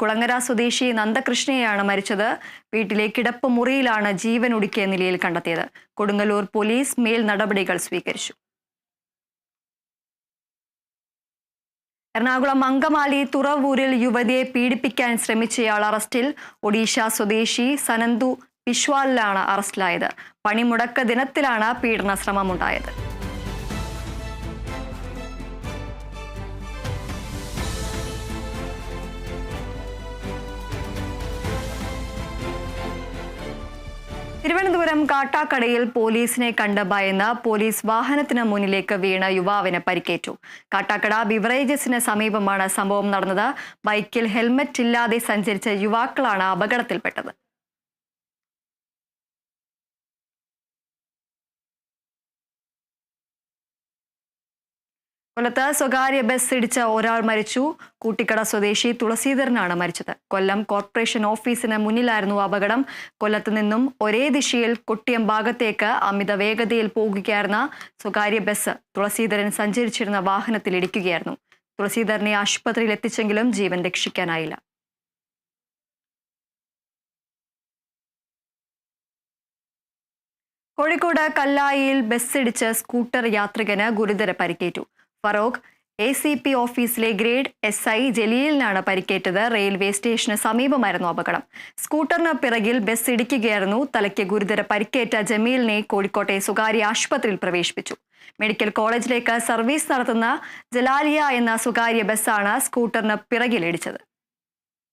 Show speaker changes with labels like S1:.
S1: കുളങ്ങര സ്വദേശി നന്ദകൃഷ്ണയെയാണ് മരിച്ചത്. വീട്ടിലെ കിടപ്പ് മുറിയിലാണ് ജീവൻ ഒടുക്കിയ നിലയിൽ കണ്ടെത്തിയത്. കൊടുങ്ങല്ലൂർ പോലീസ് മേൽ നടപടികൾ സ്വീകരിച്ചു. എറണാകുളം അങ്കമാലി തുറവൂരിൽ യുവതിയെ പീഡിപ്പിക്കാൻ ശ്രമിച്ചയാൾ അറസ്റ്റിൽ. ഒഡീഷ സ്വദേശി സനന്തു പിശ്വാലിലാണ് അറസ്റ്റിലായത്. പണിമുടക്ക ദിനത്തിലാണ് പീഡന ശ്രമമുണ്ടായത് തിരുവനന്തപുരം കാട്ടാക്കടയിൽ പോലീസിനെ കണ്ട് ഭയന്ന് പോലീസ് വാഹനത്തിന് മുന്നിലേക്ക് വീണ യുവാവിന് പരിക്കേറ്റു. കാട്ടാക്കട ബിവറേജസിന് സമീപമാണ് സംഭവം നടന്നത്. ബൈക്കിൽ ഹെൽമറ്റ് ഇല്ലാതെ സഞ്ചരിച്ച യുവാക്കളാണ് അപകടത്തിൽപ്പെട്ടത്. കൊല്ലത്ത് സ്വകാര്യ ബസ് ഇടിച്ച ഒരാൾ മരിച്ചു. കൂട്ടിക്കട സ്വദേശി തുളസീധരനാണ് മരിച്ചത്. കൊല്ലം കോർപ്പറേഷൻ ഓഫീസിന് മുന്നിലായിരുന്നു അപകടം. കൊല്ലത്ത് നിന്നും ഒരേ ദിശയിൽ കൊട്ടിയം ഭാഗത്തേക്ക് അമിത വേഗതയിൽ പോകുകയായിരുന്ന സ്വകാര്യ ബസ് തുളസീധരൻ സഞ്ചരിച്ചിരുന്ന വാഹനത്തിൽ ഇടിക്കുകയായിരുന്നു. തുളസീധരനെ ആശുപത്രിയിൽ എത്തിച്ചെങ്കിലും ജീവൻ രക്ഷിക്കാനായില്ല. കോഴിക്കോട് കല്ലായിയിൽ ബസ്സിടിച്ച് സ്കൂട്ടർ യാത്രികന് ഗുരുതര പരിക്കേറ്റു. ഫറോക്ക് എ സി പി ഓഫീസിലെ ഗ്രേഡ് എസ് ഐ ജലീലിനാണ് പരിക്കേറ്റത്. റെയിൽവേ സ്റ്റേഷന് സമീപമായിരുന്നു അപകടം. സ്കൂട്ടറിന് പിറകിൽ ബസ് ഇടിക്കുകയായിരുന്നു. തലയ്ക്ക് ഗുരുതര പരിക്കേറ്റ ജമീലിനെ കോഴിക്കോട്ടെ സ്വകാര്യ ആശുപത്രിയിൽ പ്രവേശിപ്പിച്ചു. മെഡിക്കൽ കോളേജിലേക്ക് സർവീസ് നടത്തുന്ന ജലാലിയ എന്ന സ്വകാര്യ ബസ്സാണ് സ്കൂട്ടറിന് പിറകിൽ ഇടിച്ചത്.